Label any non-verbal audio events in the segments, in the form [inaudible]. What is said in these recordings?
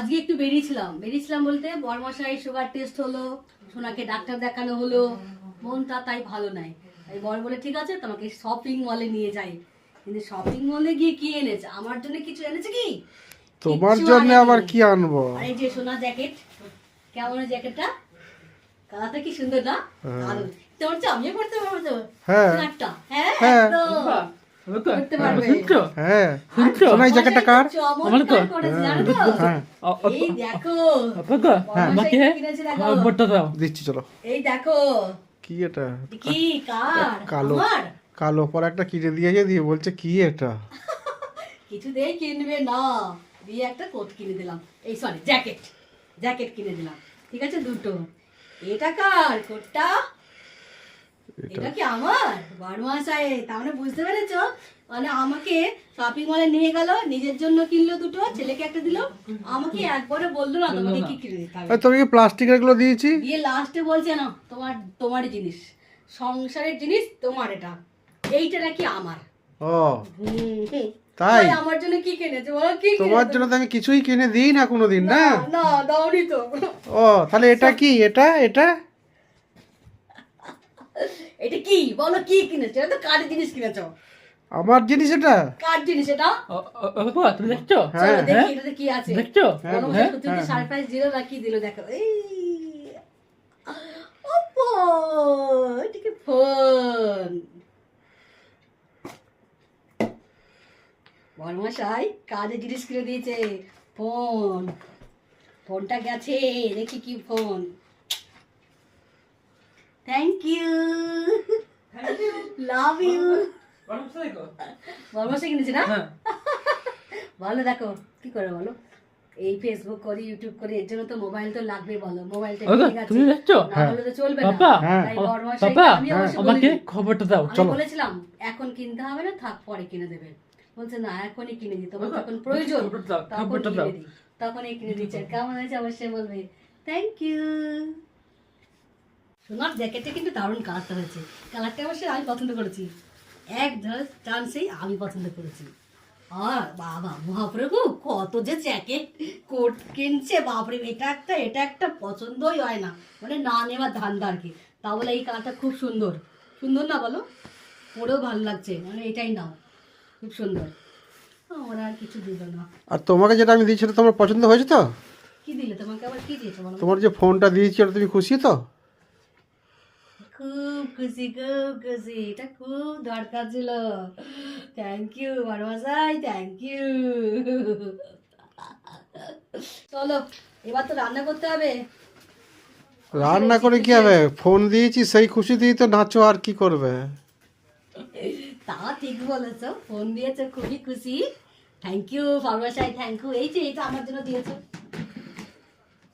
আজকে একটু বেরিয়েছিলাম। বেরিয়েছিলাম বলতে বরমশাই সুগার টেস্ট হলো সোনাকে ডাক্তার দেখানো হলো মনটা তাই ভালো নাই। তাই বর বলে ঠিক আছে তোমাকে শপিং মলে নিয়ে যাই। কিন্তু শপিং মলে গিয়ে কি এনেছে? আমার জন্য কিছু এনেছে কি? তোমার জন্য আবার কি আনব? আর এই যে সোনা জ্যাকেট কেমন জ্যাকেটটা কালারটা কি সুন্দর না? দারুণ তোমার চেয়ে আমিও পড়তে পারব তো। হ্যাঁ। কালারটা হ্যাঁ হ্যাঁ। একদম করতে পারবে। শুনছো? শোনা এই জ্যাকেটটা কার? আমার তো? চমৎকার করেছে, জানো তো? এই দেখো। আমাকে বড়মশাই কিনেছে দেখো। খবরটা দাও। দিচ্ছি চলো। এই দেখো। কি এটা? কি কার? কালো। কালো পর একটা কিনে দিয়েছে দিয়ে বলছে কি এটা? [laughs] কিছুতেই কিনবে না। দিয়ে একটা কোট কিনে দিলাম। এই সরি জ্যাকেট। জ্যাকেট কিনে দিলাম। ঠিক আছে দুটো। এটা কার? কোটটা? এটা কি আমার? বড়মাসায় তার মানে বুঝতে পেরেছ? মানে আমাকে শপিং মলে নিয়ে গেল নিজের জন্য কিনলো দুটো ছেলেকে একটা দিল। আমাকে একবারে বলল না তোমাকে কি কিনে দিতে হবে। এই তুমি প্লাস্টিকেরগুলো দিয়েছি? দিয়ে লাস্টে বলছে না তোমার তোমারই জিনিস। সংসারের জিনিস তোমার এটা। এইটা নাকি আমার। ও। তাই? আমার জন্য কি কিনেছে? বলো কি তোমার জন্য তো আমি কিছুই কিনে দিই না কোনোদিন না না দাওনি তো। ও তাহলে এটা কি? এটা এটা? [laughs] এটা কি? বলো কি কিনেছো? এটা তো কার জিনিস কিনেছো। আমার জিনিস এটা? কার জিনিস এটা? তুমি দেখছ? হ্যাঁ দেখি এটাতে কি আছে। দেখছ? হ্যাঁ, হ্যাঁ, সারপ্রাইজ দিল না কি দিল দেখো। এই ওপো ফোন। বর্মশাই কাজে জিনিস কিনে দিয়েছে। ফোন। ফোনটা গেছে দেখি কি phone. Thank you love you বর্মশাই কিনেছে না বলো দেখো কি করে বলো? এই ফেসবুক করি ইউটিউব করি এর জন্য তো মোবাইল তো লাগবে বলো। মোবাইলটা ওগো, ঠিক আছে। তুমি দেখছ? না হলে তো চলবে না। বাবা হ্যাঁ। আমাকে। খবরটা দাও আমি বলেছিলাম এখন কিনতে হবে না থাক পরে কিনে দেবে। বলছে না এখনই কিনে দিই। তোমার যখন প্রয়োজন খবরটা দাও, তখন কিনে দাও। দিই। তখনই কিনে দিচ্ছে। কেমন হয়েছে? অবশ্যই বলবে। থ্যাংক ইউ সোনার জ্যাকেটটা কিন্তু দারুণ কালারটা হয়েছে। কালারটা অবশ্যই আমি পছন্দ করেছি। এক ধর চান্সেই আমি পছন্দ করেছি। আর বাবা মহাপ্রভু কত যে জ্যাকেট কোট কিনছে বাপরে এটা একটা এটা একটা পছন্দই হয় না। মানে না নেওয়ার ধান্দা আর কি। তা বলে এই কালারটা খুব সুন্দর। সুন্দর না বলো? পরেও ভালো লাগছে। মানে এটাই নাও। খুব সুন্দর। ওরা আর কিছু দিল না। আর তোমাকে যেটা আমি দিয়েছি তোমার পছন্দ হয়েছে তো? কি দিলে? তোমাকে আবার কি দিয়েছে তোমার যে ফোনটা দিয়েছি ওটা তুমি খুশি তো? খুব খুশি খুব খুশি। এটা খুব দরকার ছিল। থ্যাংক ইউ বারমাসাই থ্যাংক ইউ চলো এবার তো রান্না করতে হবে। রান্না করে কি হবে? ফোন দিয়েছি সেই খুশি দিয়ে তো নাচো আর কি করবে? তা ঠিক বলেছ ফোন দিয়েছ খুবই খুশি। থ্যাংক ইউ ফার্মাসাই থ্যাংক ইউ এই যে এটা আমার জন্য দিয়েছ।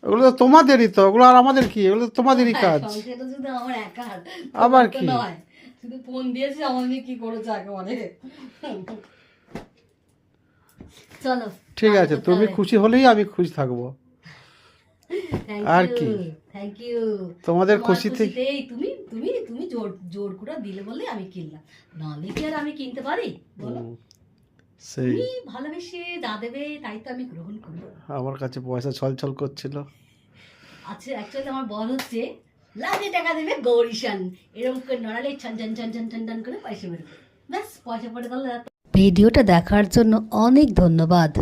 ওগুলো তো তোমাদেরই তো ওগুলো আর আমাদের কি? এগুলো তো তোমাদেরই কাজ। আমার একার আবার কি? ফোন দিয়েছি আমার কি করেছ একেবারে? চলো ঠিক আছে তুমি খুশি হলেই আমি খুশি থাকব। আর কি? থ্যাংক ইউ তোমাদের খুশিতে তুমি তুমি তুমি জোর জোর করে দিলে বলে আমি কিনলাম। নাহলে কি আর আমি কিনতে পারি? বলো। সেই ভালোবেসে যা দেবে তাই তো আমি গ্রহণ করব। আমার কাছে পয়সা ছলছল করছিল। আচ্ছা অ্যাকচুয়ালি আমার বল হচ্ছে লাগে টাকা দেবে গৌরীশান। এরকম করে নড়ালে ছান ছান ছান ছান ছান ছান করে পয়সা বেরোবে ব্যাস পয়সা পড়ে গেল ভিডিওটা দেখার জন্য অনেক ধন্যবাদ।